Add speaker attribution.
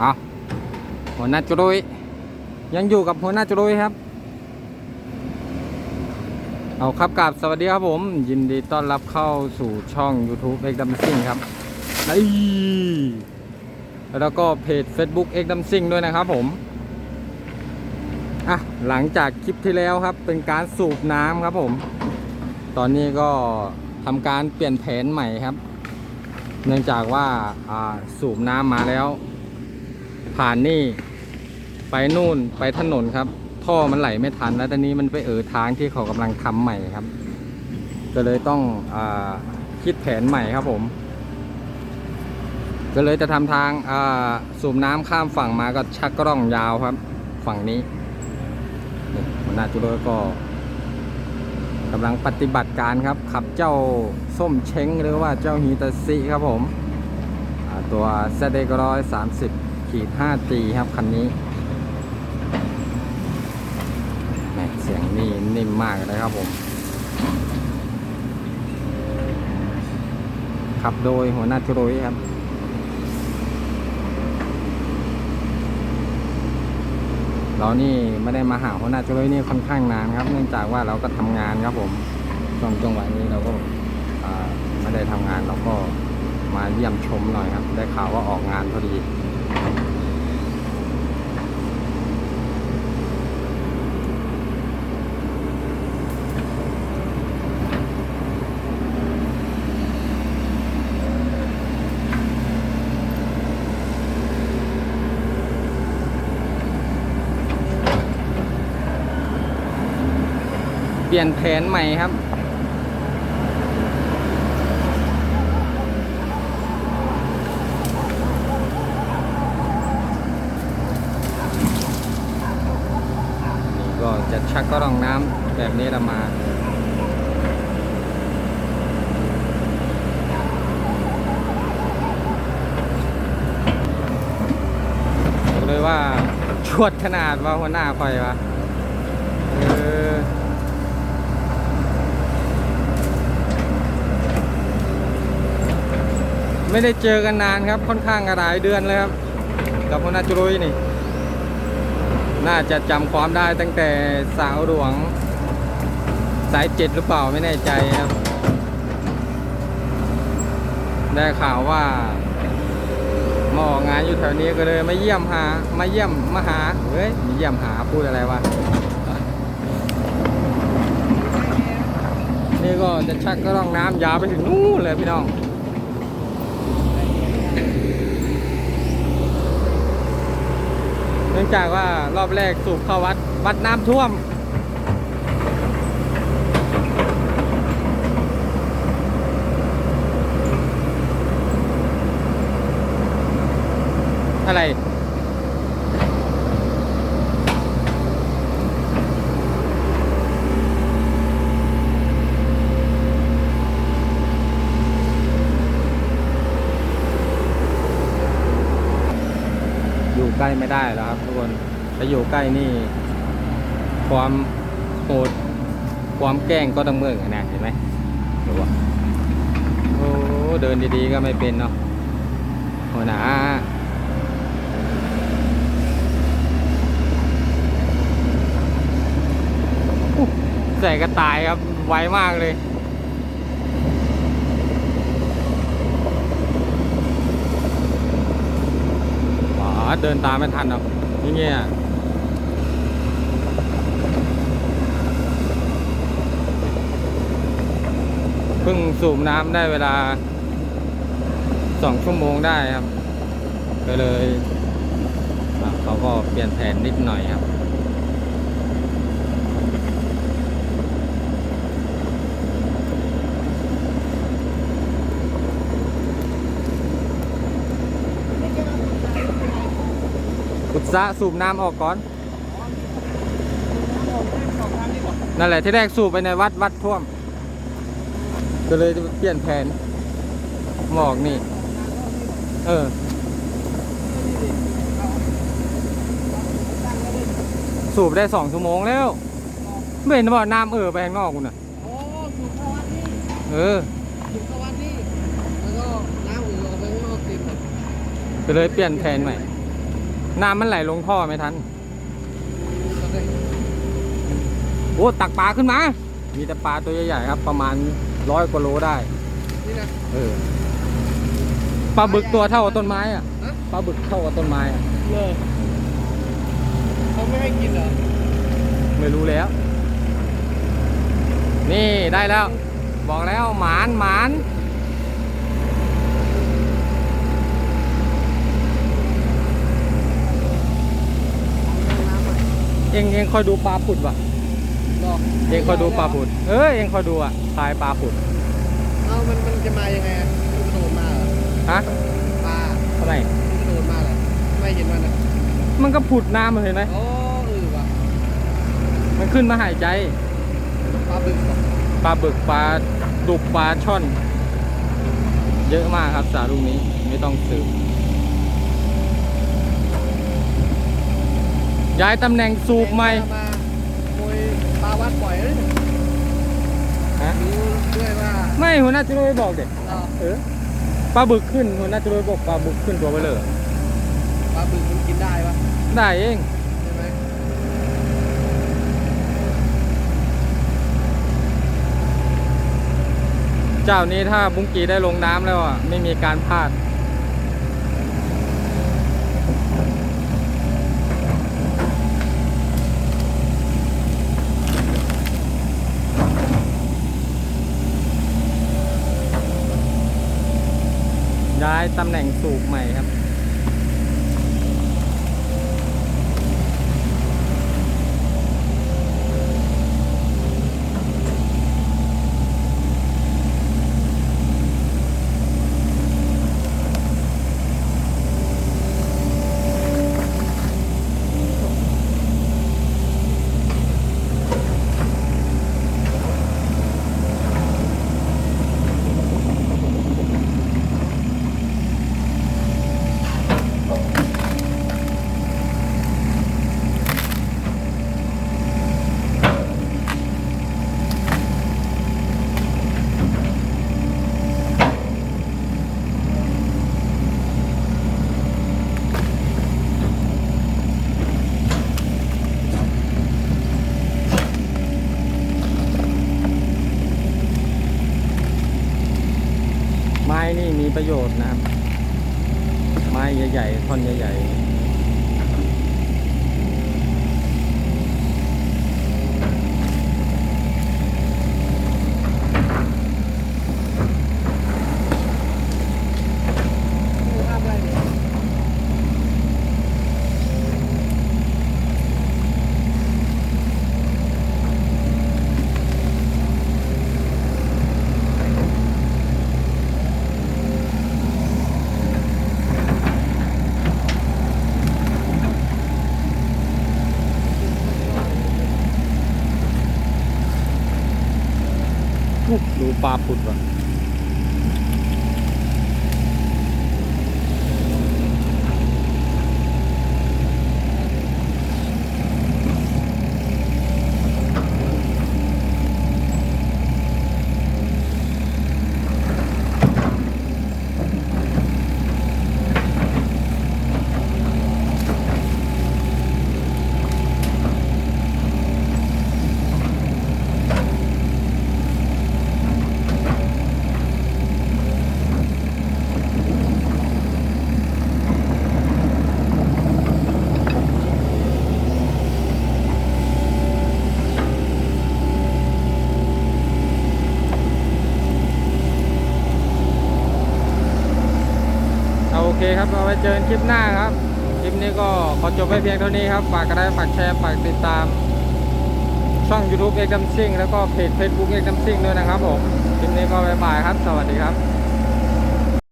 Speaker 1: เอาหัวหน้าจุรุยยังอยู่กับหัวหน้าจุรุยครับ เอาครับกับสวัสดีครับผม ยินดีต้อนรับเข้าสู่ช่อง YouTube X d a m s i n g ครับนี่แล้วก็เพจ Facebook X d a m s i n g ด้วยนะครับผมอะหลังจากคลิปที่แล้วครับ เป็นการสูบน้ำครับผม ตอนนี้ก็ทำการเปลี่ยนแผนใหม่ครับ เนื่องจากว่าสูบน้ำมาแล้ว ผ่านนี่ ไปนู่นไปถนนครับ ท่อมันไหลไม่ทันแล้วตอนนี้มันไปเออทางที่เขากำลังทำใหม่ครับ ก็เลยต้องอคิดแผนใหม่ครับผม ก็เลยจะทำทางสูบน้ำข้ามฝั่งมาก็ชักกร่องยาวครับ ฝั่งนี้หัวหน้าจุโรก็กำลังปฏิบัติการครับ ขับเจ้าส้มเช้งหรือว่าเจ้าฮีตาซิครับผมตัวเซเดกร้อยสามสิบ ขีดห้าจีครับ คันนี้แหม่เสียงนี่นิ่มมากเลยครับผม ขับโดยหัวหน้าจุโรยครับเรานี่ไม่ได้มาหาหัวหน้าจุโรยนี่ค่อนข้างนานครับ เนื่องจากว่าเราก็ทำงานครับผมช่วงจังหวะนี้เราก็ไม่ได้ทำงานเราก็มาเยี่ยมชมหน่อยครับ ได้ข่าวว่าออกงานพอดี เปลี่ยนแผนใหม่ครับ นี่ก็ จะชักก็รองน้ำแบบนี้ละมาบอกเลยว่าชวดขนาดว่าหัวหน้าคอยวะไม่ได้เจอกันนานครับค่อนข้างหลายเดือนเลยครับกับหัวหน้าจุรุยนี่ น่าจะจำความได้ตั้งแต่สาวหลวง สายเจ็ดหรือเปล่าไม่แน่ใจครับ ได้ข่าวว่ามาออกงานอยู่แถวนี้ก็เลยมาเยี่ยมหา มาเยี่ยมมาหา เฮ้ยมาเยี่ยมหาพูดอะไรวะ นี่ก็จะชักก็ร่องน้ำยาวไปถึงนู่นเลยพี่น้อง นื่องจากว่ารอบแรกสูบเข้าวัดวัดน้ำท่วม อะไร ใกล้ไม่ได้แล้วครับทุกคนถ้าอยู่ใกล้นี่ความโหดความแกล้งก็ต้องเมืองนะเห็นไหมดูว่าโอ้เดินดีๆก็ไม่เป็นเนาะโหหนาใส่กระต่ายครับไวมากเลย ป๋าเดินตามไม่ทันหรอกนี่เงี้ยเพิ่งสูบน้ำได้เวลาสองชั่วโมงได้ครับ ก็เลยเขาก็เปลี่ยนแผนนิดหน่อยครับ อุตสาห์สูบน้ำออกก่อน นั่นแหละที่แรกสูบไปในวัดวัดท่วม ก็เลยจะเปลี่ยนแผนหมอกนี่ เออ สูบได้สองชั่วโมงแล้ว ไม่เห็นว่าน้ำเอ่อไปข้างนอกคุณน่ะ
Speaker 2: โอ้สูบเข้าวัดนี่
Speaker 1: เออ
Speaker 2: สูบเข้าวัดนี่แล้วก็น้ำอื่นอไปข้างนอกเต็มเลย
Speaker 1: ก็เลยเปลี่ยนแผนใหม่ น้ำมันไหลลงท่อไม่ทัน
Speaker 2: ก็ได้
Speaker 1: โอ้ ตักปลาขึ้นมา มีแต่ปลาตัวใหญ่ๆครับ ประมาณร้อยกว่าโลได้
Speaker 2: นี่นะ
Speaker 1: เออ ปลาบึกตัวเท่ากับต้นไม้อะ
Speaker 2: ฮะ
Speaker 1: ปลาบึกเท่ากับต้นไม้อะ
Speaker 2: เลยเขาไม่ให้กินเหรอ
Speaker 1: ไม่รู้แล้ว นี่ได้แล้ว บอกแล้วหมานหมาน
Speaker 2: น้ำอะ
Speaker 1: เองเองคอยดูปลาผุดว่ะ
Speaker 2: รอ
Speaker 1: เองคอยดูปลาผุด เออเองคอยดูอะทายปลาผุด
Speaker 2: เอ้ามันมันจะมายังไงอะมันกระโดดมาเหรอ
Speaker 1: ฮะ
Speaker 2: ปลา
Speaker 1: ทำไม
Speaker 2: มันกระโดดมาเหรอไม่เห็นมันนะ
Speaker 1: มันก็ผุดน้ำมาเห็นไหม
Speaker 2: อ๋อเออว่ะ
Speaker 1: มันขึ้นมาหายใจ
Speaker 2: ปลาบึกเหรอ
Speaker 1: ปลาบึกปลาดุกปลาช่อน เยอะมากครับสาลูกนี้ไม่ต้องสืบ ย้ายตำแหน่งสูบใหม่
Speaker 2: มาขโมยปลาวัดปล่อยเลย
Speaker 1: ฮะ
Speaker 2: รู้ด้วยว่า
Speaker 1: ไม่หัวหน้าจุโรยบอกเด็ก
Speaker 2: เรา
Speaker 1: เออปลาบึกขึ้นหัวหน้าจุโรยบอกปลาบึกขึ้นตัวไปเลย
Speaker 2: ปลาบึกมันกินได้ปะ
Speaker 1: ได้เอง
Speaker 2: ใช่ไหม
Speaker 1: เจ้านี้ถ้าบุ้งกีได้ลงน้ำแล้วอะไม่มีการพลาด ย้ายตำแหน่งสูบใหม่ครับ ไม้นี่มีประโยชน์นะครับ ไม้ใหญ่ๆท่อนใหญ่ๆ อุ๊ยดูปลาผุดว่ะ เอาโอเคครับเอาไว้เจอกันคลิปหน้าครับ คลิปนี้ก็ขอจบไว้เพียงเท่านี้ครับ ฝากกระไลค์ฝากแชร์ ฝากติดตาม ช่อง YouTube เอกดัมซิงแล้วก็เพจ Facebook เอกดัมซิงด้วยนะครับผม คลิปนี้ก็บายบายครับ สวัสดีครับ